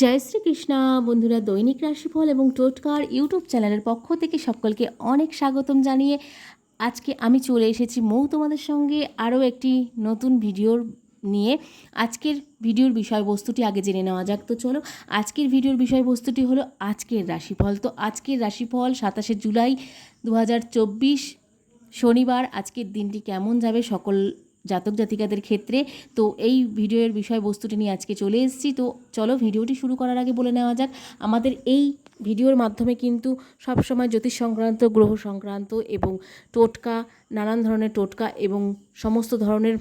জয় শ্রীকৃষ্ণা, বন্ধুরা দৈনিক রাশিফল এবং টোটকার ইউটিউব চ্যানেলের পক্ষ থেকে সকলকে অনেক স্বাগতম জানিয়ে আজকে আমি চলে এসেছি মৌ তোমাদের সঙ্গে আরও একটি নতুন ভিডিওর নিয়ে। আজকের ভিডিওর বিষয়বস্তুটি আগে জেনে নেওয়া যাক। তো চলো, আজকের ভিডিওর বিষয়বস্তুটি হলো আজকের রাশিফল। তো আজকের রাশিফল সাতাশে জুলাই দু হাজার চব্বিশ শনিবার। আজকের দিনটি কেমন যাবে সকল জাতক জাতিকাদের ক্ষেত্রে। তো এই ভিডিওর বিষয়বস্তুটি নিয়ে আজকে চলে এসেছি। তো চলো ভিডিওটি শুরু করার আগে বলে নেওয়া যাক, আমাদের এই ভিডিওর মাধ্যমে কিন্তু সবসময় জ্যোতিষ সংক্রান্ত, গ্রহ সংক্রান্ত এবং টোটকা, নানান ধরনের টোটকা এবং সমস্ত ধরনের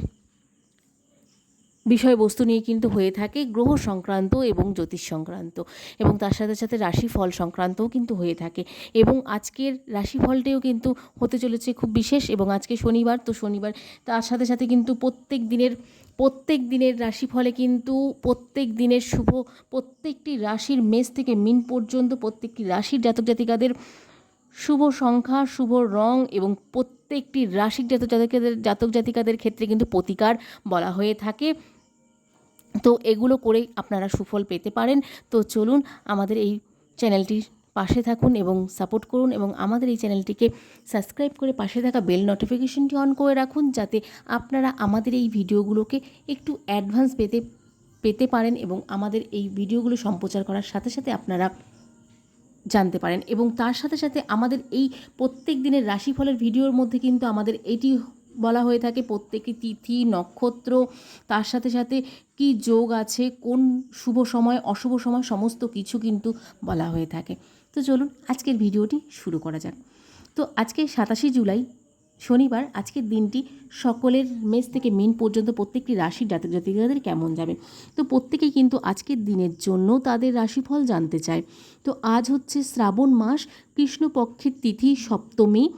বিষয়বস্তু নিয়ে কিন্তু হয়ে থাকে গ্রহ সংক্রান্ত এবং জ্যোতিষ সংক্রান্ত। এবং তার সাথে সাথে রাশিফল সংক্রান্তও কিন্তু হয়ে থাকে। এবং আজকের রাশিফলটিও কিন্তু হতে চলেছে খুব বিশেষ এবং আজকে শনিবার, তো শনিবার তার সাথে সাথে কিন্তু প্রত্যেক দিনের প্রত্যেক দিনের রাশিফলে কিন্তু প্রত্যেক দিনের শুভ, প্রত্যেকটি রাশির মেষ থেকে মিন পর্যন্ত প্রত্যেকটি রাশির জাতক জাতিকাদের শুভ সংখ্যা, শুভ রং এবং প্রত্যেকটি রাশির জাতক জাতিকাদের জাতক জাতিকাদের ক্ষেত্রে কিন্তু প্রতিকার বলা হয়ে থাকে। তো এগুলো করে আপনারা সুফল পেতে পারেন। তো চলুন আমাদের এই চ্যানেলটির পাশে থাকুন এবং সাপোর্ট করুন এবং আমাদের এই চ্যানেলটিকে সাবস্ক্রাইব করে পাশে থাকা বেল নোটিফিকেশনটি অন করে রাখুন যাতে আপনারা আমাদের এই ভিডিওগুলোকে একটু অ্যাডভান্স পেতে পেতে পারেন এবং আমাদের এই ভিডিওগুলো সম্প্রচার করার সাথে সাথে আপনারা জানতে পারেন এবং তার সাথে সাথে আমাদের এই প্রত্যেক দিনের রাশিফলের ভিডিওর মধ্যে কিন্তু আমাদের এটি বলা হয়ে থাকে প্রত্যেকটি তিথি, নক্ষত্র, তার সাথে সাথে কি যোগ আছে, কোন শুভ সময়, অশুভ সময়, সমস্ত কিছু কিন্তু বলা হয়ে থাকে। তো চলুন আজকের ভিডিওটি শুরু করা যাক। তো আজকে সাতাশে জুলাই, শনিবার, আজকের দিনটি সকলের মেষ থেকে মিন পর্যন্ত প্রত্যেকটি রাশির জাতক জাতিকাদের কেমন যাবে? তো প্রত্যেকেই কিন্তু আজকের দিনের জন্য তাদের রাশিফল জানতে চায়। তো আজ হচ্ছে শ্রাবণ মাস, কৃষ্ণপক্ষের তিথি সপ্তমী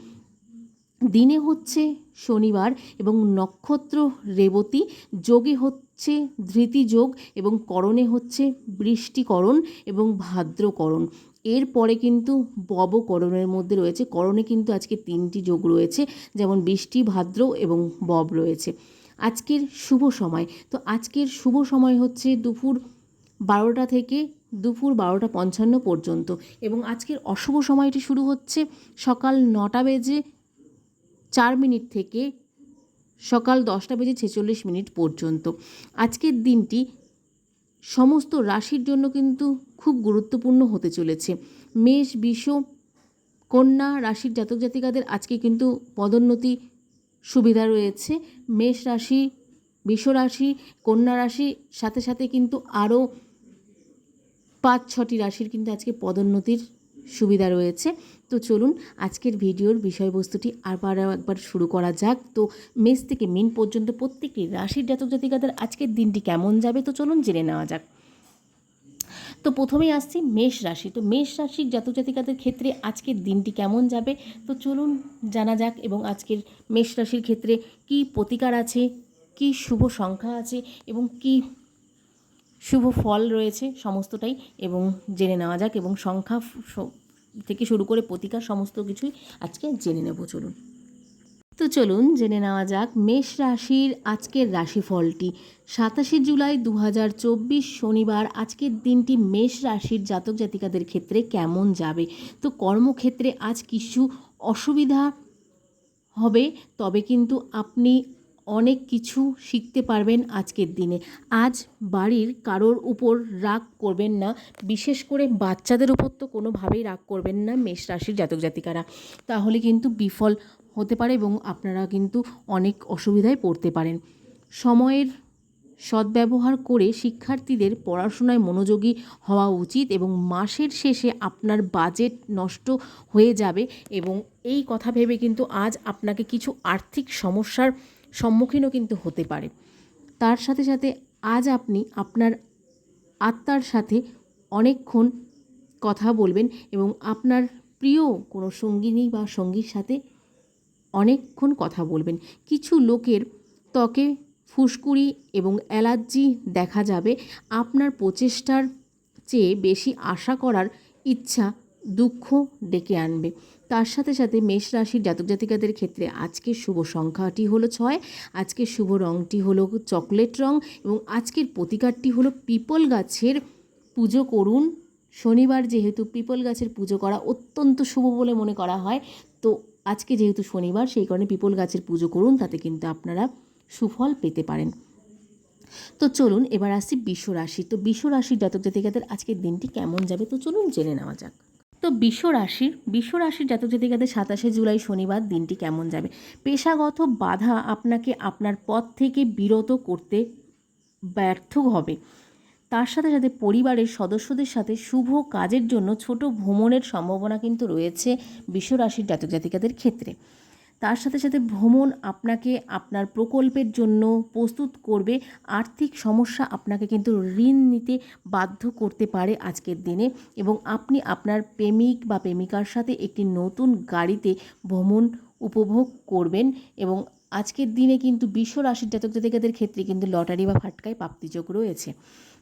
দিনে হচ্ছে শনিবার এবং নক্ষত্র রেবতী, যোগে হচ্ছে ধৃতি যোগ এবং করণে হচ্ছে বৃষ্টিকরণ এবং ভাদ্রকরণ। এরপরে কিন্তু ববকরণের মধ্যে রয়েছে। করণে কিন্তু আজকে তিনটি যোগ রয়েছে, যেমন বৃষ্টি, ভাদ্র এবং বব রয়েছে। আজকের শুভ সময়। তো আজকের শুভ সময় হচ্ছে দুপুর বারোটা থেকে দুপুর বারোটা পঞ্চান্ন পর্যন্ত এবং আজকের অশুভ সময়টি শুরু হচ্ছে সকাল নটা বেজে চার মিনিট থেকে সকাল দশটা বেজে ছেচল্লিশ মিনিট পর্যন্ত। আজকের দিনটি সমস্ত রাশির জন্য কিন্তু খুব গুরুত্বপূর্ণ হতে চলেছে। মেষ, বিষ, কন্যা রাশির জাতক জাতিকাদের আজকে কিন্তু পদোন্নতি সুবিধা রয়েছে। মেষ রাশি, বিষ রাশি, কন্যা রাশি, সাথে সাথে কিন্তু আরও পাঁচ, ছটি রাশির কিন্তু আজকে পদোন্নতির সুবিধা রয়েছে। তো চলুন আজকের ভিডিওর বিষয়বস্তুটি আবারও একবার শুরু করা যাক। তো মেষ থেকে মিন পর্যন্ত প্রত্যেকটি রাশির জাতক জাতিকাদের আজকের দিনটি কেমন যাবে? তো চলুন জেনে নেওয়া যাক। তো প্রথমেই আসছি মেষ রাশি। তো মেষ রাশির জাতক জাতিকাদের ক্ষেত্রে আজকের দিনটি কেমন যাবে? তো চলুন জানা যাক এবং আজকের মেষ রাশির ক্ষেত্রে কি প্রতিকার আছে, কি শুভ সংখ্যা আছে এবং কি শুভ ফল রয়েছে সমস্তটাই এবং জেনে নেওয়া যাক এবং সংখ্যা থেকে শুরু করে প্রতিকার সমস্ত কিছুই আজকে জেনে নেব, চলুন। তো চলুন, জেনে নেওয়া যাক মেষ রাশির আজকের রাশিফলটি। সাতাশে জুলাই দু হাজার চব্বিশ শনিবার আজকের দিনটি মেষ রাশির জাতক জাতিকাদের ক্ষেত্রে কেমন যাবে? তো কর্মক্ষেত্রে আজ কিছু অসুবিধা হবে, তবে কিন্তু আপনি অনেক কিছু শিখতে পারবেন আজকের দিনে। আজ বাড়ির কারোর উপর রাগ করবেন না, বিশেষ করে বাচ্চাদের উপর তো কোনোভাবেই রাগ করবেন না মেষ রাশির জাতক জাতিকারা। তাহলে কিন্তু বিফল হতে পারে এবং আপনারা কিন্তু অনেক অসুবিধায় পড়তে পারেন। সময়ের সদ্ব্যবহার করে শিক্ষার্থীদের পড়াশোনায় মনোযোগী হওয়া উচিত এবং মাসের শেষে আপনার বাজেট নষ্ট হয়ে যাবে এবং এই কথা ভেবে কিন্তু আজ আপনাকে কিছু আর্থিক সমস্যার সম্মুখীনও কিন্তু হতে পারে। তার সাথে সাথে আজ আপনি আপনার আত্মার সাথে অনেকক্ষণ কথা বলবেন এবং আপনার প্রিয় কোনো সঙ্গিনী বা সঙ্গীর সাথে অনেকক্ষণ কথা বলবেন। কিছু লোকের ত্বকে ফুসকুড়ি এবং অ্যালার্জি দেখা যাবে। আপনার প্রচেষ্টার চেয়ে বেশি আশা করার ইচ্ছা, দুঃখ ডেকে আনবে। তার সাথে সাথে মেষ রাশির জাতক জাতিকাদের ক্ষেত্রে আজকের শুভ সংখ্যাটি হলো ছয়। আজকের শুভ রঙটি হলো চকলেট রং এবং আজকের প্রতিকারটি হলো পিপল গাছের পুজো করুন। শনিবার যেহেতু পিপল গাছের পুজো করা অত্যন্ত শুভ বলে মনে করা হয়, তো আজকে যেহেতু শনিবার, সেই কারণে পিপল গাছের পুজো করুন, তাতে কিন্তু আপনারা সুফল পেতে পারেন। তো চলুন, এবার আসছি বিশ্ব রাশি। তো বিশ্ব রাশির জাতক জাতিকাদের আজকের দিনটি কেমন যাবে? তো চলুন জেনে নেওয়া যাক। তো বিশ্ব রাশির বিশ্ব রাশির জাতক জাতিকাদের সাতাশে জুলাই শনিবার দিনটি কেমন যাবে? পেশাগত বাধা আপনাকে আপনার পথ থেকে বিরত করতে ব্যর্থ হবে। তার সাথে সাথে পরিবারের সদস্যদের সাথে শুভ কাজের জন্য ছোট ভ্রমণের সম্ভাবনা কিন্তু রয়েছে বিশ্ব রাশির জাতক জাতিকাদের ক্ষেত্রে। তার সাথে সাথে ভ্রমণ আপনাকে আপনার প্রকল্পের জন্য প্রস্তুত করবে। আর্থিক সমস্যা আপনাকে কিন্তু ঋণ নিতে বাধ্য করতে পারে আজকের দিনে এবং আপনি আপনার প্রেমিক বা প্রেমিকার সাথে একটি নতুন গাড়িতে ভ্রমণ উপভোগ করবেন এবং আজকের দিনে কিন্তু বিশ্ব রাশির জাতক জাতিকাদের ক্ষেত্রে কিন্তু লটারি বা ফাটকায় প্রাপ্তিযোগ রয়েছে।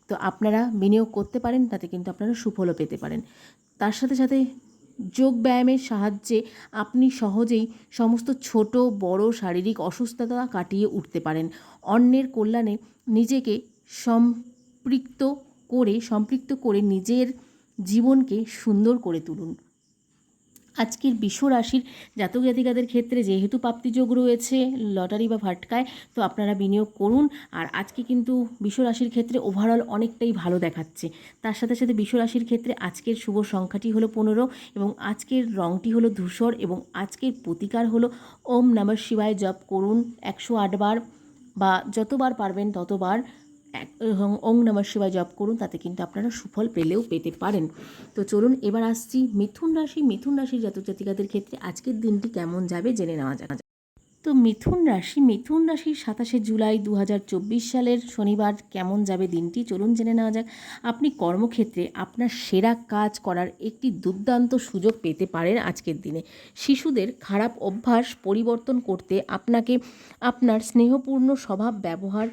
তো আপনারা বিনিয়োগ করতে পারেন, তাতে কিন্তু আপনারা সুফলও পেতে পারেন। তার সাথে সাথে যোগ ব্যায়ামের সাহায্যে আপনি সহজেই সমস্ত ছোট, বড় শারীরিক অসুস্থতা কাটিয়ে উঠতে পারেন। অন্যের কল্যাণে নিজেকে সম্পৃক্ত করে সম্পৃক্ত করে নিজের জীবনকে সুন্দর করে তুলুন। আজকের বিশ্ব রাশির জাতক জাতিকাদের ক্ষেত্রে যেহেতু প্রাপ্তিযোগ রয়েছে, লটারি বা ভাটকায় তো আপনারা বিনিয়োগ করুন। আর আজকে কিন্তু বিশ্ব রাশির ক্ষেত্রে ওভারঅল অনেকটাই ভালো দেখাচ্ছে। তার সাথে সাথে বিশ্ব রাশির ক্ষেত্রে আজকের শুভ সংখ্যাটি হলো পনেরো এবং আজকের রঙটি হলো ধূসর এবং আজকের প্রতিকার হলো ওম নমঃ শিবায় জপ করুন। একশো আটবার বা যতবার পারবেন ততবার ওং নমঃ শিবায় জপ করুন, তাতে কিন্তু আপনারা সুফল পেলেও পেতে পারেন। তো চলুন এবার আসছি মিথুন রাশি। মিথুন রাশির জাতক জাতিকাদের ক্ষেত্রে আজকের দিনটি কেমন যাবে জেনে নেওয়া যাক। তো মিথুন রাশি, মিথুন রাশির সাতাশে জুলাই দু হাজার চব্বিশ সালের শনিবার কেমন যাবে দিনটি চলুন জেনে নেওয়া যাক। আপনি কর্মক্ষেত্রে আপনার সেরা কাজ করার একটি দুর্দান্ত সুযোগ পেতে পারেন আজকের দিনে। শিশুদের খারাপ অভ্যাস পরিবর্তন করতে আপনাকে আপনার স্নেহপূর্ণ স্বভাব ব্যবহার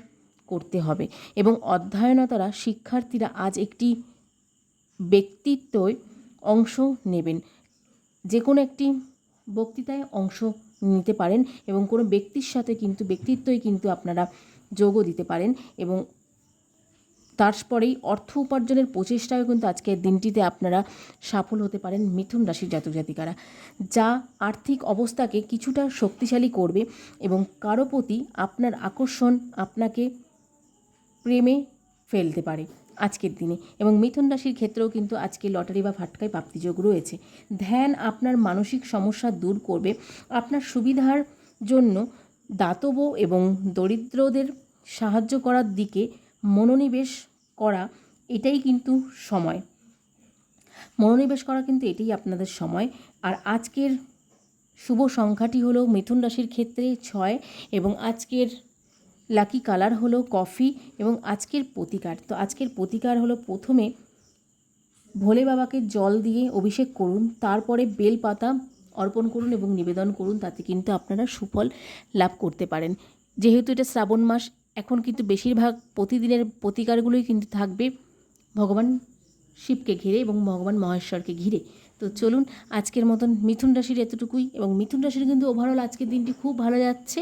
করতে হবে। এবং অধ্যয়নতারা শিক্ষার্থীরা আজ একটি ব্যক্তিত্বয় অংশ নেবেন। যে কোনো একটি বক্তৃতায় অংশ নিতে পারেন এবং কোনো ব্যক্তির সাথে কিন্তু, ব্যক্তিত্বই কিন্তু আপনারা যোগও দিতে পারেন এবং তারপরেই অর্থ উপার্জনের প্রচেষ্টায় কিন্তু আজকের দিনটিতে আপনারা সফল হতে পারেন মিথুন রাশির জাতক জাতিকারা। যা আর্থিক অবস্থাকে কিছুটা শক্তিশালী করবে এবং কারও প্রতি আপনার আকর্ষণ আপনাকে প্রেমে ফেলতে পারে আজকের দিনে। এবং মিথুন রাশির ক্ষেত্রেও কিন্তু আজকে লটারি বা ফাটকায় প্রাপ্তিযোগ রয়েছে। ধ্যান আপনার মানসিক সমস্যা দূর করবে। আপনার সুবিধার জন্য দাতব এবং দরিদ্রদের সাহায্য করার দিকে মনোনিবেশ করা এটাই কিন্তু সময়। মনোনিবেশ করা কিন্তু এটাই আপনাদের সময়। আর আজকের শুভ সংখ্যাটি হলো মিথুন রাশির ক্ষেত্রে ছয় এবং আজকের লাকি কালার হলো কফি এবং আজকের প্রতিকার। তো আজকের প্রতিকার হলো প্রথমে ভোলে বাবাকে জল দিয়ে অভিষেক করুন, তারপরে বেলপাতা অর্পণ করুন এবং নিবেদন করুন, তাতে কিন্তু আপনারা সুফল লাভ করতে পারেন। যেহেতু এটা শ্রাবণ মাস, এখন কিন্তু বেশিরভাগ প্রতিদিনের প্রতিকারগুলোই কিন্তু থাকবে ভগবান শিবকে ঘিরে এবং ভগবান মহেশ্বরকে ঘিরে। তো চলুন আজকের মতন মিথুন রাশির এতটুকুই এবং মিথুন রাশির কিন্তু ওভারঅল আজকের দিনটি খুব ভালো যাচ্ছে,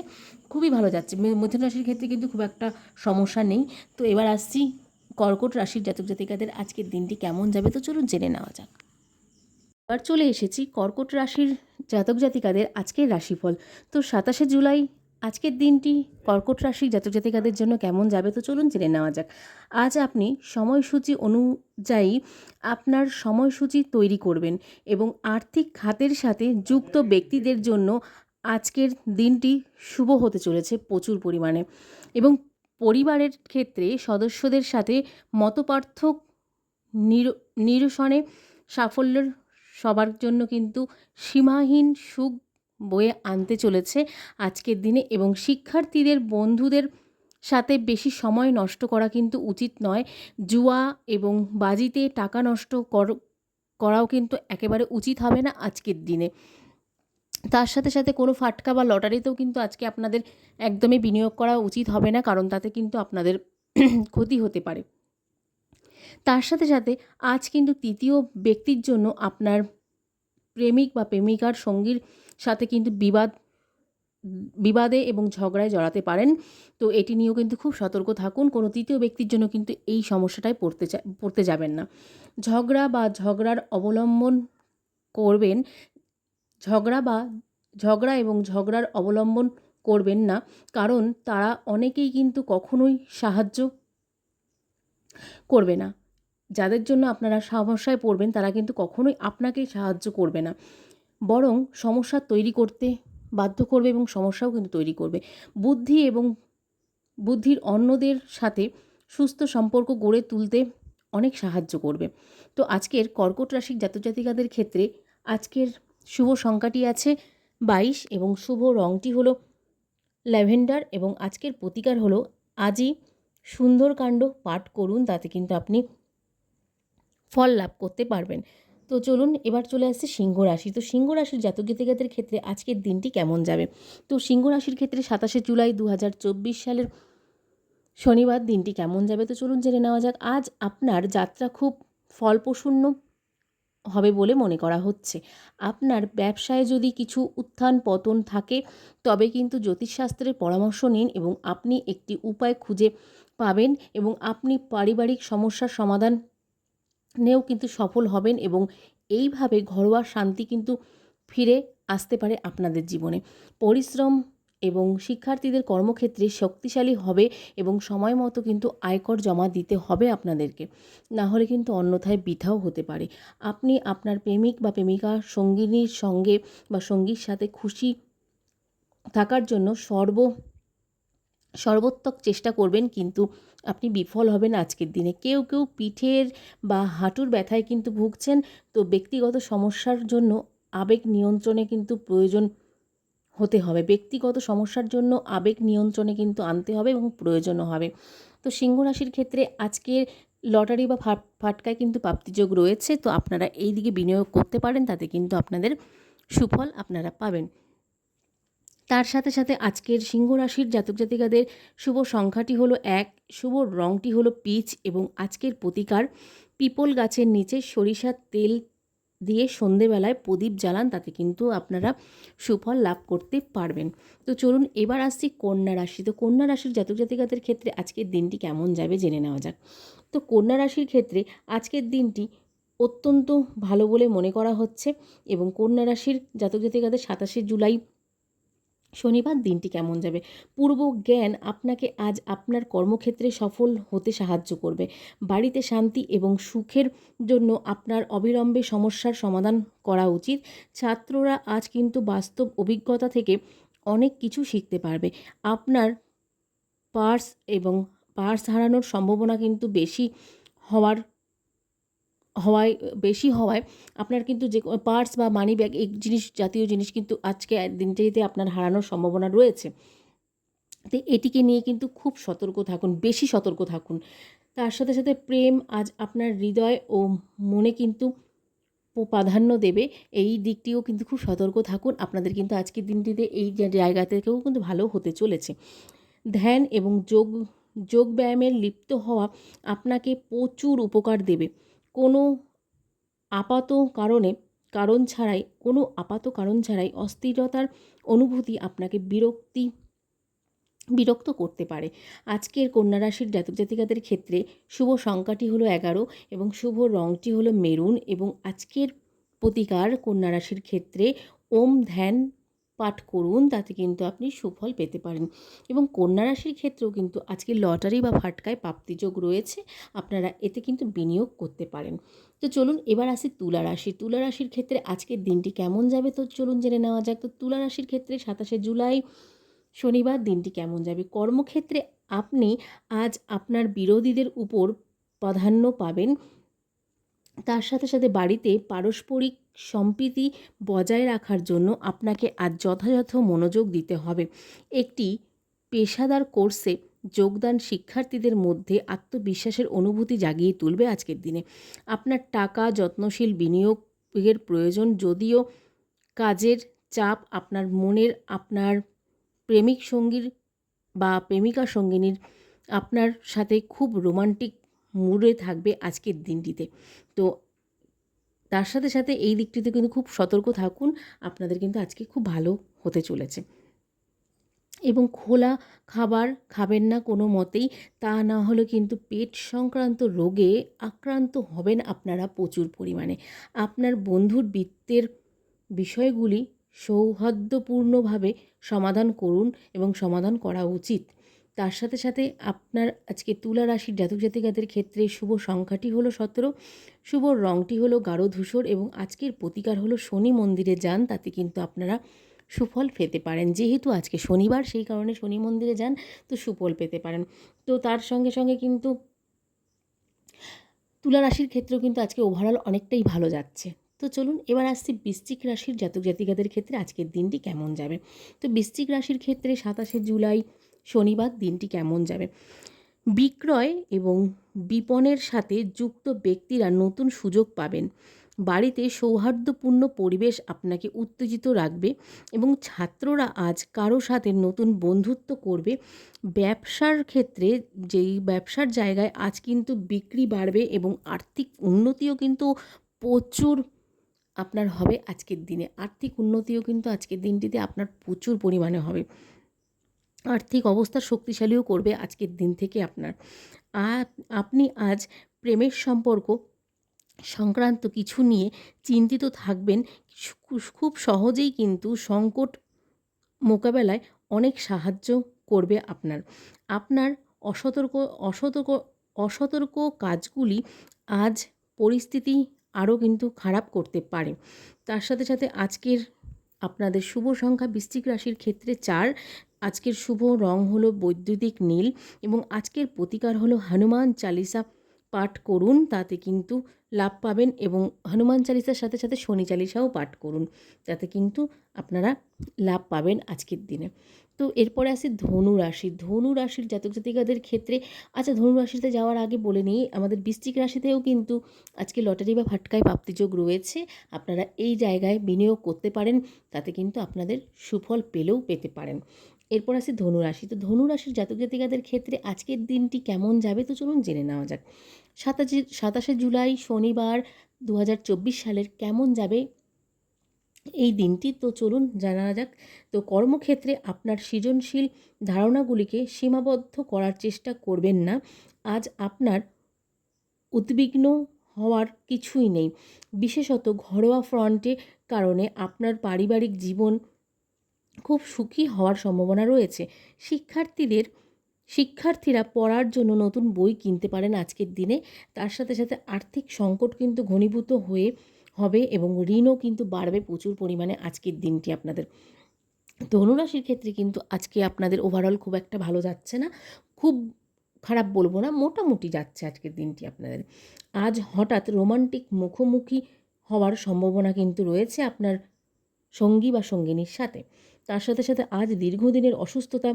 খুবই ভালো যাচ্ছে। মিথুন রাশির ক্ষেত্রে কিন্তু খুব একটা সমস্যা নেই। তো এবার আসছি কর্কট রাশির জাতক জাতিকাদের আজকের দিনটি কেমন যাবে, তো চলুন জেনে নেওয়া যাক। এবার চলে এসেছি কর্কট রাশির জাতক জাতিকাদের আজকের রাশিফল। তো সাতাশে জুলাই আজকের দিনটি কর্কট রাশির জাতক জাতিকাদের জন্য কেমন যাবে তো চলুন জেনে নেওয়া যাক। আজ আপনি সময়সূচি অনুযায়ী আপনার সময়সূচি তৈরি করবেন এবং আর্থিক খাতের সাথে যুক্ত ব্যক্তিদের জন্য আজকের দিনটি শুভ হতে চলেছে প্রচুর পরিমাণে এবং পরিবারের ক্ষেত্রে সদস্যদের সাথে মতপার্থক নির- নিরসনে সাফল্যের সবার জন্য কিন্তু সীমাহীন সুখ বয়ে আনতে চলেছে আজকের দিনে এবং শিক্ষার্থীদের, বন্ধুদের সাথে বেশি সময় নষ্ট করা কিন্তু উচিত নয়। জুয়া এবং বাজিতে টাকা নষ্ট কর- করাও কিন্তু একেবারে উচিত হবে না আজকের দিনে। তার সাথে সাথে কোনো ফাটকা বা লটারিতেও কিন্তু আজকে আপনাদের একদমই বিনিয়োগ করা উচিত হবে না, কারণ তাতে কিন্তু আপনাদের ক্ষতি হতে পারে। তার সাথে সাথে আজ কিন্তু তৃতীয় ব্যক্তির জন্য আপনার প্রেমিক বা প্রেমিকার সঙ্গীর সাথে কিন্তু বিবাদ, বিবাদে এবং ঝগড়ায় জড়াতে পারেন। তো এটি নিয়েও কিন্তু খুব সতর্ক থাকুন। কোনো তৃতীয় ব্যক্তির জন্য কিন্তু এই সমস্যাটায় পড়তে চা, পড়তে যাবেন না। ঝগড়া বা ঝগড়ার অবলম্বন করবেন, ঝগড়া বা ঝগড়া এবং ঝগড়ার অবলম্বন করবেন না। কারণ তারা অনেকেই কিন্তু কখনোই সাহায্য করবে না। যাদের জন্য আপনারা সমস্যায় পড়বেন, তারা কিন্তু কখনোই আপনাকে সাহায্য করবে না। বরং সমস্যা তৈরি করতে বাধ্য করবে এবং সমস্যাও কিন্তু তৈরি করবে। বুদ্ধি এবং বুদ্ধির অন্যদের সাথে সুস্থ সম্পর্ক গড়ে তুলতে অনেক সাহায্য করবে। তো আজকের কর্কট রাশির জাতক জাতিকাদের ক্ষেত্রে আজকের শুভ সংখ্যাটি আছে বাইশ এবং শুভ রঙটি হলো ল্যাভেন্ডার এবং আজকের প্রতিকার হলো আজই সুন্দরকাণ্ড পাঠ করুন, তাতে কিন্তু আপনি ফল লাভ করতে পারবেন। তো চলুন এবার চলে আসছে সিংহ রাশি। তো সিংহ রাশির জাতক জাতিকাদের ক্ষেত্রে আজকের দিনটি কেমন যাবে? তো সিংহ রাশির ক্ষেত্রে সাতাশে জুলাই দু হাজার চব্বিশ সালের শনিবার দিনটি কেমন যাবে? তো চলুন জেনে নেওয়া যাক। আজ আপনার যাত্রা খুব ফলপ্রসূন্ন হবে বলে মনে করা হচ্ছে। আপনার ব্যবসায় যদি কিছু উত্থান পতন থাকে, তবে কিন্তু জ্যোতিষশাস্ত্রের পরামর্শ নিন এবং আপনি একটি উপায় খুঁজে পাবেন এবং আপনি পারিবারিক সমস্যার সমাধান নেও কিন্তু সফল হবেন এবং এইভাবে ঘরোয়া শান্তি কিন্তু ফিরে আসতে পারে আপনাদের জীবনে। পরিশ্রম এবং শিক্ষার্থীদের কর্মক্ষেত্রে শক্তিশালী হবে এবং সময় মতো কিন্তু আয়কর জমা দিতে হবে আপনাদেরকে। না হলে কিন্তু অন্যথায় বৃথাও হতে পারে। আপনি আপনার প্রেমিক বা প্রেমিকা সঙ্গিনীর সঙ্গে বা সঙ্গীর সাথে খুশি থাকার জন্য সর্ব সর্বোত্তক চেষ্টা করবেন, কিন্তু আপনি বিফল হবেন আজকের দিনে। কেউ কেউ পিঠের বা হাঁটুর ব্যথায় কিন্তু ভুগছেন, তো ব্যক্তিগত সমস্যার জন্য আবেগ নিয়ন্ত্রণে কিন্তু প্রয়োজন হতে হবে। ব্যক্তিগত সমস্যার জন্য আবেগ নিয়ন্ত্রণে কিন্তু আনতে হবে এবং প্রয়োজনও হবে। তো সিংহ রাশির ক্ষেত্রে আজকের লটারি বা ফাটকায় কিন্তু প্রাপ্তিযোগ রয়েছে, তো আপনারা এই দিকে বিনিয়োগ করতে পারেন, তাতে কিন্তু আপনাদের সুফল আপনারা পাবেন। তার সাথে সাথে আজকের সিংহ রাশির জাতক জাতিকাদের শুভ সংখ্যাটি হলো এক, শুভ রঙটি হলো পিচ এবং আজকের প্রতিকার, পিপল গাছের নিচে সরিষার তেল দিয়ে সন্ধেবেলায় প্রদীপ জ্বালান, তাতে কিন্তু আপনারা সুফল লাভ করতে পারবেন। তো চলুন এবার আসছি কন্যা রাশি। তো কন্যা রাশির জাতক জাতিকাদের ক্ষেত্রে আজকের দিনটি কেমন যাবে জেনে নেওয়া যাক। তো কন্যা রাশির ক্ষেত্রে আজকের দিনটি অত্যন্ত ভালো বলে মনে করা হচ্ছে এবং কন্যা রাশির জাতক জাতিকাদের সাতাশে জুলাই শনিবার দিনটি কেমন যাবে? পূর্ব জ্ঞান আপনাকে আজ আপনার কর্মক্ষেত্রে সফল হতে সাহায্য করবে। বাড়িতে শান্তি এবং সুখের জন্য আপনার অবিলম্বে সমস্যার সমাধান করা উচিত। ছাত্ররা আজ কিন্তু বাস্তব অভিজ্ঞতা থেকে অনেক কিছু শিখতে পারবে। আপনার পার্স এবং পার্স হারানোর সম্ভাবনা কিন্তু বেশি হওয়ার হওয়ায়, বেশি হওয়ায় আপনার কিন্তু যে পার্স বা মানি ব্যাগ এই জিনিস, জাতীয় জিনিস কিন্তু আজকে দিনটিতে আপনার হারানোর সম্ভাবনা রয়েছে, তো এটিকে নিয়ে কিন্তু খুব সতর্ক থাকুন, বেশি সতর্ক থাকুন। তার সাথে সাথে প্রেম আজ আপনার হৃদয় ও মনে কিন্তু প্রাধান্য দেবে, এই দিকটিও কিন্তু খুব সতর্ক থাকুন। আপনাদের কিন্তু আজকের দিনটিতে এই জায়গা থেকেও কিন্তু ভালো হতে চলেছে। ধ্যান এবং যোগ যোগ ব্যায়ামের লিপ্ত হওয়া আপনাকে প্রচুর উপকার দেবে। কোনো আপাত কারণে, কারণ ছাড়াই, কোনো আপাত কারণ ছাড়াই অস্থিরতার অনুভূতি আপনাকে বিরক্তি, বিরক্ত করতে পারে। আজকের কন্যা রাশির জাতক জাতিকাদের ক্ষেত্রে শুভ সংখ্যাটি হলো এগারো এবং শুভ রঙটি হলো মেরুন এবং আজকের প্রতিকার কন্যা রাশির ক্ষেত্রে ওম, ধ্যান পাঠ করুন, তাতে কিন্তু আপনি সুফল পেতে পারেন। এবং কন্যা রাশির ক্ষেত্রেও কিন্তু আজকে লটারি বা ফাটকায় প্রাপ্তিযোগ রয়েছে, আপনারা এতে কিন্তু বিনিয়োগ করতে পারেন। তো চলুন এবার আসি তুলা রাশি। তুলা রাশির ক্ষেত্রে আজকের দিনটি কেমন যাবে? তো চলুন জেনে নেওয়া যাক। তো তুলা রাশির ক্ষেত্রে সাতাশে জুলাই, শনিবার দিনটি কেমন যাবে? কর্মক্ষেত্রে আপনি আজ আপনার বিরোধীদের উপর প্রাধান্য পাবেন। তার সাথে সাথে বাড়িতে পারস্পরিক সম্প্রীতি বজায় রাখার জন্য আপনাকে আজ যথাযথ মনোযোগ দিতে হবে। একটি পেশাদার কোর্সে যোগদান শিক্ষার্থীদের মধ্যে আত্মবিশ্বাসের অনুভূতি জাগিয়ে তুলবে আজকের দিনে। আপনার টাকা, যত্নশীল বিনিয়োগের প্রয়োজন যদিও কাজের চাপ আপনার মনের, আপনার প্রেমিক সঙ্গীর বা প্রেমিকা সঙ্গিনীর আপনার সাথে খুব রোমান্টিক মুডে থাকবে আজকের দিনটিতে। তো তার সাথে সাথে এই দিকটিতে কিন্তু খুব সতর্ক থাকুন, আপনাদের কিন্তু আজকে খুব ভালো হতে চলেছে। এবং খোলা খাবার খাবেন না কোনো মতেই, তা না হলে কিন্তু পেট সংক্রান্ত রোগে আক্রান্ত হবেন আপনারা প্রচুর পরিমাণে। আপনার বন্ধুর বৃত্তের বিষয়গুলি সৌহার্দ্যপূর্ণভাবে সমাধান করুন এবং সমাধান করা উচিত। তার সাথে সাথে আপনার আজকে তুলা রাশির জাতক জাতিকাদের ক্ষেত্রে শুভ সংখ্যাটি হলো সতেরো, শুভ রঙটি হলো গাঢ় ধূসর এবং আজকের প্রতিকার হলো শনি মন্দিরে যান, তাতে কিন্তু আপনারা সুফল পেতে পারেন। যেহেতু আজকে শনিবার, সেই কারণে শনি মন্দিরে যান, তো সুফল পেতে পারেন। তো তার সঙ্গে সঙ্গে কিন্তু তুলা রাশির ক্ষেত্রেও কিন্তু আজকে ওভারঅল অনেকটাই ভালো যাচ্ছে। তো চলুন এবার আসছি বৃশ্চিক রাশির জাতক জাতিকাদের ক্ষেত্রে আজকের দিনটি কেমন যাবে? তো বৃশ্চিক রাশির ক্ষেত্রে সাতাশে জুলাই শনিবার দিনটি কেমন যাবে? বিক্রয় এবং বিপণের সাথে যুক্ত ব্যক্তিরা নতুন সুযোগ পাবেন। বাড়িতে সৌহার্দ্যপূর্ণ পরিবেশ আপনাকে উত্তেজিত রাখবে এবং ছাত্ররা আজ কারও সাথে নতুন বন্ধুত্ব করবে। ব্যবসার ক্ষেত্রে যেই ব্যবসার জায়গায় আজ কিন্তু বিক্রি বাড়বে এবং আর্থিক উন্নতিও কিন্তু প্রচুর আপনার হবে আজকের দিনে। আর্থিক উন্নতিও কিন্তু আজকের দিনটিতে আপনার প্রচুর পরিমাণে হবে। আর্থিক অবস্থা শক্তিশালীও করবে আজকের দিন থেকে আপনার। আপনি আজ প্রেমের সম্পর্ক সংক্রান্ত কিছু নিয়ে চিন্তিত থাকবেন খুব সহজেই কিন্তু সংকট মোকাবেলায় অনেক সাহায্য করবে আপনার। আপনার অসতর্ক অসতর্ক অসতর্ক কাজগুলি আজ পরিস্থিতি আরও কিন্তু খারাপ করতে পারে। তার সাথে সাথে আজকের আপনাদের শুভ সংখ্যা বৃশ্চিক রাশির ক্ষেত্রে চার আজকের শুভ রং হলো বৈদ্যুতিক নীল এবং আজকের প্রতিকার হলো হনুমান চালিসা পাঠ করুন, তাতে কিন্তু লাভ পাবেন এবং হনুমান চালিসার সাথে সাথে শনি চালিসাও পাঠ করুন, তাতে কিন্তু আপনারা লাভ পাবেন আজকের দিনে। তো এরপরে আসি ধনু রাশি। ধনু রাশির জাতক জাতিকাদের ক্ষেত্রে আচ্ছা ধনু রাশিতে যাওয়ার আগে বলে নিই, আমাদের বৃশ্চিক রাশিতেও কিন্তু আজকে লটারি বা ফাটকায় প্রাপ্তিযোগ রয়েছে, আপনারা এই জায়গায় বিনিয়োগ করতে পারেন, তাতে কিন্তু আপনাদের সুফল পেলেও পেতে পারেন। এরপর আসি ধনুরাশি। তো ধনুরাশির জাতক জাতিকাদের ক্ষেত্রে আজকের দিনটি কেমন যাবে? তো চলুন জেনে নেওয়া যাক। সাতাশে সাতাশে জুলাই শনিবার দু হাজার চব্বিশ সালের কেমন যাবে এই দিনটি? তো চলুন জানা যাক। তো কর্মক্ষেত্রে আপনার সৃজনশীল ধারণাগুলিকে সীমাবদ্ধ করার চেষ্টা করবেন না। আজ আপনার উদ্বিগ্ন হওয়ার কিছুই নেই। বিশেষত ঘরোয়া ফ্রন্টে কারণে আপনার পারিবারিক জীবন খুব সুখী হওয়ার সম্ভাবনা রয়েছে। শিক্ষার্থীদের, শিক্ষার্থীরা পড়ার জন্য নতুন বই কিনতে পারেন আজকের দিনে। তার সাথে সাথে আর্থিক সংকট কিন্তু ঘনীভূত হয়ে হবে এবং ঋণও কিন্তু বাড়বে প্রচুর পরিমাণে আজকের দিনটি আপনাদের। ধনুরাশির ক্ষেত্রে কিন্তু আজকে আপনাদের ওভারঅল খুব একটা ভালো যাচ্ছে না। খুব খারাপ বলব না, মোটামুটি যাচ্ছে আজকের দিনটি আপনাদের। আজ হঠাৎ রোমান্টিক মুখোমুখি হওয়ার সম্ভাবনা কিন্তু রয়েছে আপনার সঙ্গী বা সঙ্গিনীর সাথে। তার সাথে সাথে আজ দীর্ঘদিনের অসুস্থতা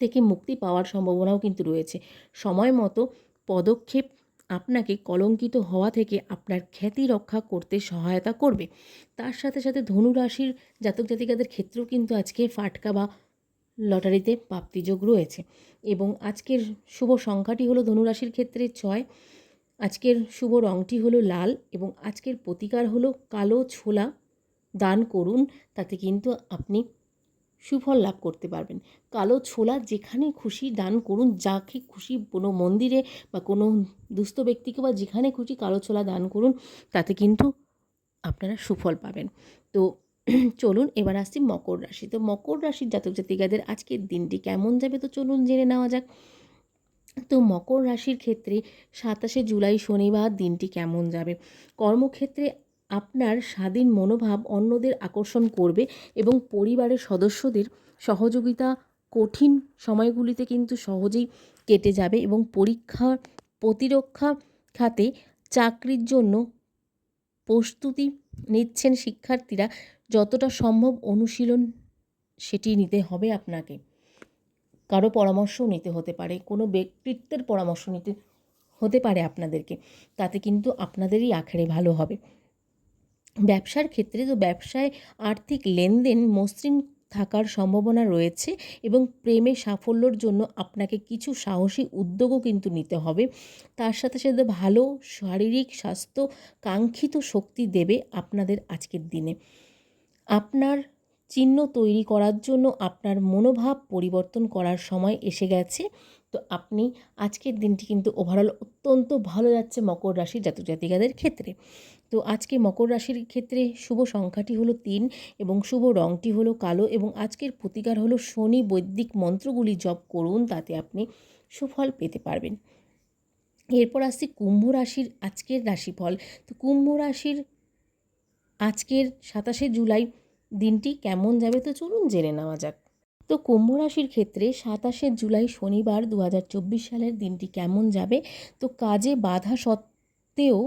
থেকে মুক্তি পাওয়ার সম্ভাবনাও কিন্তু রয়েছে। সময় মতো পদক্ষেপ আপনাকে কলঙ্কিত হওয়া থেকে আপনার খ্যাতি রক্ষা করতে সহায়তা করবে। তার সাথে সাথে ধনুরাশির জাতক জাতিকাদের ক্ষেত্রেও কিন্তু আজকে ফাটকা বা লটারিতে প্রাপ্তিযোগ রয়েছে। এবং আজকের শুভ সংখ্যাটি হলো ধনুরাশির ক্ষেত্রে ছয়, আজকের শুভ রঙটি হলো লাল এবং আজকের প্রতিকার হলো কালো ছোলা। দান করুন, তাতে কিন্তু আপনি সুফল লাভ করতে পারবেন। কালো ছোলা যেখানে খুশি দান করুন, যাকে খুশি কোনো মন্দিরে বা কোনো দুস্থ ব্যক্তিকে বা যেখানে খুশি কালো ছোলা দান করুন, তাতে কিন্তু আপনারা সুফল পাবেন। তো চলুন এবার আসছি মকর রাশি। তো মকর রাশির জাতক জাতিকাদের আজকের দিনটি কেমন যাবে? তো চলুন জেনে নেওয়া যাক। তো মকর রাশির ক্ষেত্রে সাতাশে জুলাই শনিবার দিনটি কেমন যাবে? কর্মক্ষেত্রে আপনার স্বাধীন মনোভাব অন্যদের আকর্ষণ করবে এবং পরিবারের সদস্যদের সহযোগিতা কঠিন সময়গুলিতে কিন্তু সহজেই কেটে যাবে এবং পরীক্ষা প্রতিরক্ষা খাতে চাকরির জন্য প্রস্তুতি নিচ্ছেন শিক্ষার্থীরা। যতটা সম্ভব অনুশীলন সেটি নিতে হবে আপনাকে। কারও পরামর্শও নিতে হতে পারে, কোনো ব্যক্তিত্বের পরামর্শ নিতে হতে পারে আপনাদেরকে। তাতে কিন্তু আপনাদেরই আখেরে ভালো হবে। ব্যবসার ক্ষেত্রে তো ব্যবসায় আর্থিক লেনদেন মসৃণ থাকার সম্ভাবনা রয়েছে এবং প্রেমে সাফল্যর জন্য আপনাকে কিছু সাহসী উদ্যোগও কিন্তু নিতে হবে। তার সাথে সাথে ভালো শারীরিক স্বাস্থ্য কাঙ্ক্ষিত শক্তি দেবে আপনাদের আজকের দিনে। আপনার চিহ্ন তৈরি করার জন্য আপনার মনোভাব পরিবর্তন করার সময় এসে গেছে। তো আপনি আজকের দিনটি কিন্তু ওভারঅল অত্যন্ত ভালো যাচ্ছে মকর রাশির জাতক জাতিকাদের ক্ষেত্রে। তো আজকে মকর রাশির ক্ষেত্রে শুভ সংখ্যাটি হলো তিন এবং শুভ রঙটি হলো কালো এবং আজকের প্রতিকার হলো শনি বৈদিক মন্ত্রগুলি জপ করুন, তাতে আপনি সুফল পেতে পারবেন। এরপর আসছি কুম্ভ রাশির আজকের রাশিফল। তো কুম্ভ রাশির আজকের সাতাশে জুলাই দিনটি কেমন যাবে তো চলুন জেনে নেওয়া যাক। তো কুম্ভ রাশির ক্ষেত্রে সাতাশে জুলাই শনিবার দু হাজার চব্বিশ সালের দিনটি কেমন যাবে? তো কাজে বাধা সত্ত্বেও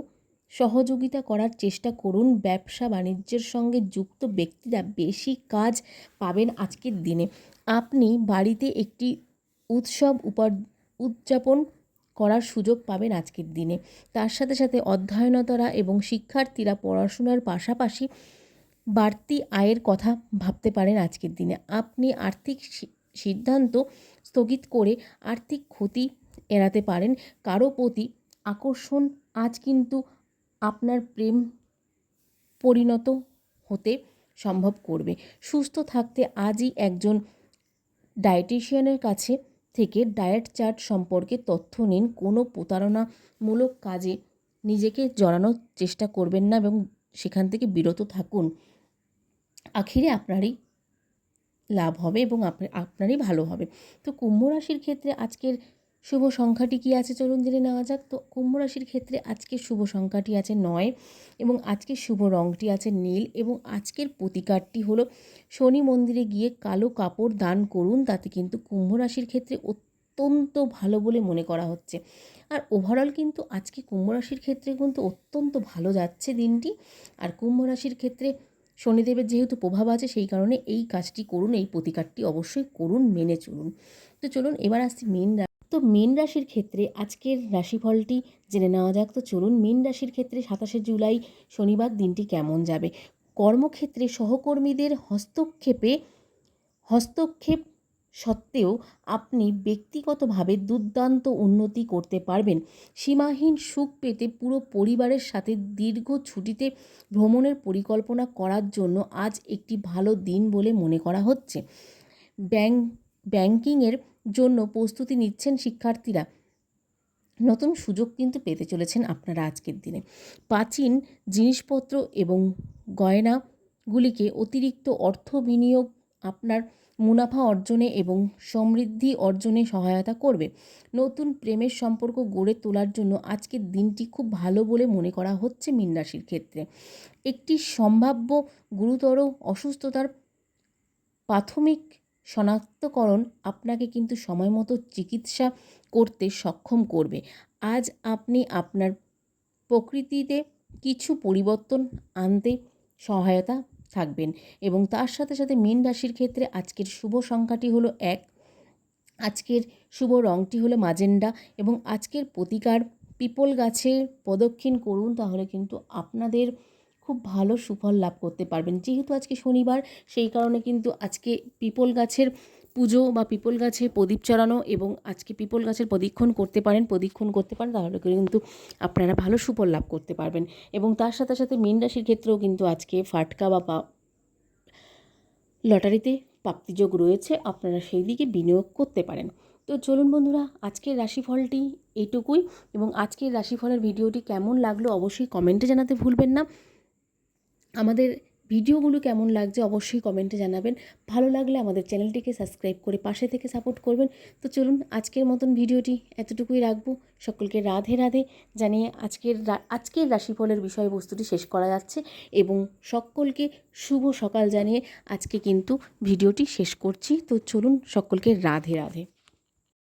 সহযোগিতা করার চেষ্টা করুন। ব্যবসা বাণিজ্যের সঙ্গে যুক্ত ব্যক্তিরা বেশি কাজ পাবেন আজকের দিনে। আপনি বাড়িতে একটি উৎসব উপার উদযাপন করার সুযোগ পাবেন আজকের দিনে। তার সাথে সাথে অধ্যয়নতরা এবং শিক্ষার্থীরা পড়াশোনার পাশাপাশি বাড়তি আয়ের কথা ভাবতে পারেন আজকের দিনে। আপনি আর্থিক সিদ্ধান্ত স্থগিত করে আর্থিক ক্ষতি এড়াতে পারেন। কারও প্রতি আকর্ষণ আজ কিন্তু আপনার প্রেম পরিণত হতে সম্ভব করবে। সুস্থ থাকতে আজই একজন ডায়েটিশিয়ানের কাছে থেকে ডায়েট চার্ট সম্পর্কে তথ্য নিন। কোনো প্রতারণামূলক কাজে নিজেকে জড়ানোর চেষ্টা করবেন না এবং সেখান থেকে বিরত থাকুন। আখিরে আপনারই লাভ হবে এবং আপনি, আপনারই ভালো হবে। তো কুম্ভ রাশির ক্ষেত্রে আজকের শুভ সংখ্যাটি কি আছে চলুন জেনে নেওয়া যাক। তো কুম্ভ রাশির ক্ষেত্রে আজকের শুভ সংখ্যাটি আছে নয় এবং আজকের শুভ রঙটি আছে নীল এবং আজকের প্রতিকারটি হলো শনি মন্দিরে গিয়ে কালো কাপড় দান করুন, তাতে কিন্তু কুম্ভ রাশির ক্ষেত্রে অত্যন্ত ভালো বলে মনে করা হচ্ছে। আর ওভারঅল কিন্তু আজকে কুম্ভ রাশির ক্ষেত্রে কিন্তু অত্যন্ত ভালো যাচ্ছে দিনটি। আর কুম্ভ রাশির ক্ষেত্রে শনিদেবের যেহেতু প্রভাব আছে, সেই কারণে এই কাজটি করুন, এই প্রতিকারটি অবশ্যই করুন, মেনে চলুন। তো চলুন এবার আসছি মেন তো মীন রাশির ক্ষেত্রে আজকের রাশিফলটি জেনে নেওয়া যাক। তো চলুন মীন রাশির ক্ষেত্রে সাতাশে জুলাই শনিবার দিনটি কেমন যাবে? কর্মক্ষেত্রে সহকর্মীদের হস্তক্ষেপে, হস্তক্ষেপ সত্ত্বেও আপনি ব্যক্তিগতভাবে দুর্দান্ত উন্নতি করতে পারবেন। সীমাহীন সুখ পেতে পুরো পরিবারের সাথে দীর্ঘ ছুটিতে ভ্রমণের পরিকল্পনা করার জন্য আজ একটি ভালো দিন বলে মনে করা হচ্ছে। ব্যাংক ব্যাংকিংয়ের জন্য প্রস্তুতি নিচ্ছেন শিক্ষার্থীরা। নতুন সুযোগ কিন্তু পেতে চলেছেন আপনারা আজকের দিনে। প্রাচীন জিনিসপত্র এবং গয়নাগুলিকে অতিরিক্ত অর্থ বিনিয়োগ আপনার মুনাফা অর্জনে এবং সমৃদ্ধি অর্জনে সহায়তা করবে। নতুন প্রেমের সম্পর্ক গড়ে তোলার জন্য আজকের দিনটি খুব ভালো বলে মনে করা হচ্ছে মীন রাশির ক্ষেত্রে। একটি সম্ভাব্য গুরুতর অসুস্থতার প্রাথমিক শনাক্তকরণ আপনাকে কিন্তু সময় মতো চিকিৎসা করতে সক্ষম করবে। আজ আপনি আপনার প্রকৃতিতে কিছু পরিবর্তন আনতে সহায়তা থাকবেন এবং তার সাথে সাথে মীন রাশির ক্ষেত্রে আজকের শুভ সংখ্যাটি হলো এক, আজকের শুভ রঙটি হলো মাজেন্ডা এবং আজকের প্রতিকার পিপল গাছে প্রদক্ষিণ করুন, তাহলে কিন্তু আপনাদের খুব ভালো সুফল লাভ করতে পারবেন। যেহেতু আজকে শনিবার, সেই কারণে কিন্তু আজকে পিপল গাছের পুজো বা পিপল গাছে প্রদীপ চড়ানো এবং আজকে পিপল গাছের প্রদীক্ষণ করতে পারেন, প্রদীক্ষণ করতে পারেন, তাহলে কিন্তু আপনারা ভালো সুফল লাভ করতে পারবেন। এবং তার সাথে সাথে মীন রাশির ক্ষেত্রেও কিন্তু আজকে ফাটকা বা লটারিতে প্রাপ্তিযোগ রয়েছে, আপনারা সেই দিকে বিনিয়োগ করতে পারেন। তো চলুন বন্ধুরা, আজকের রাশিফলটি এইটুকুই এবং আজকের রাশিফলের ভিডিওটি কেমন লাগল অবশ্যই কমেন্টে জানাতে ভুলবেন না। আমাদের ভিডিওগুলো কেমন লাগছে অবশ্যই কমেন্টে জানাবেন। ভালো লাগলে আমাদের চ্যানেলটিকে সাবস্ক্রাইব করে পাশে থেকে সাপোর্ট করবেন। তো চলুন আজকের মতন ভিডিওটি এতটুকুই রাখব। সকলকে রাধে রাধে জানিয়ে আজকের আজকের রাশিফলের বিষয়বস্তুটি শেষ করা যাচ্ছে এবং সকলকে শুভ সকাল জানিয়ে আজকে কিন্তু ভিডিওটি শেষ করছি। তো চলুন সকলকে রাধে রাধে।